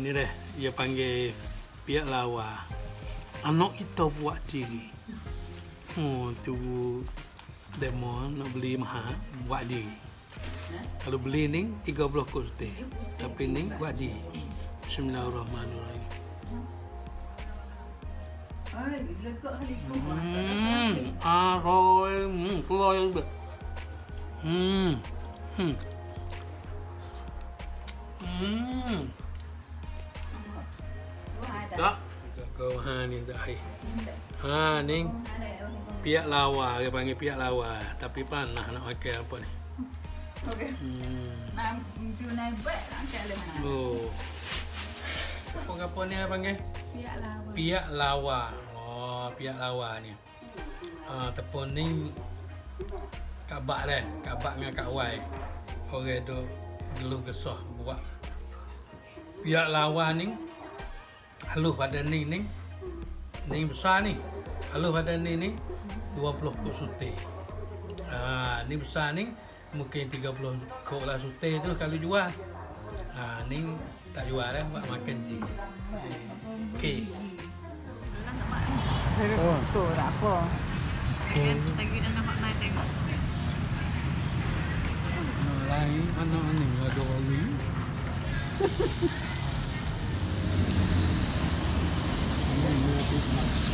deh, dia panggil pihak lawa. Anak kita buat diri. Oh, tu demo nak beli mahal, buat diri. Kalau beli ni 30 koste. Tapi ni buat diri. Bismillahirrahmanirrahim. Aroy, hmm, keluar yang ber. Hmm, hmm. Hmm, Kau ha ni dah hai. Ha ni pihak lawa, dia panggil pihak lawa. Tapi panah nak pakai apa ni. Okey. Hmm. Nak tu naik bet nak kali mana? Oh. Apa-apa ni panggil? Biar lah. Pihak lawa. Oh, pihak lawa ni. Ha, tepun ni kabak dah. Kabak dengan Kak Wai. Orang tu geluh gesah buat. Pihak lawa ni halus pada ni ni. Ni besar ni. Halus pada ni ni 20 kok sute. Ha, ni besar ni mungkin 30 kok lah sute tu kalau jual. Ha, ni tak jual dah buat makan je. Okey. Oh, tu tak apa. Lagi dah nampak naik tengok. lain anak ni ada oli. Ini dia tu.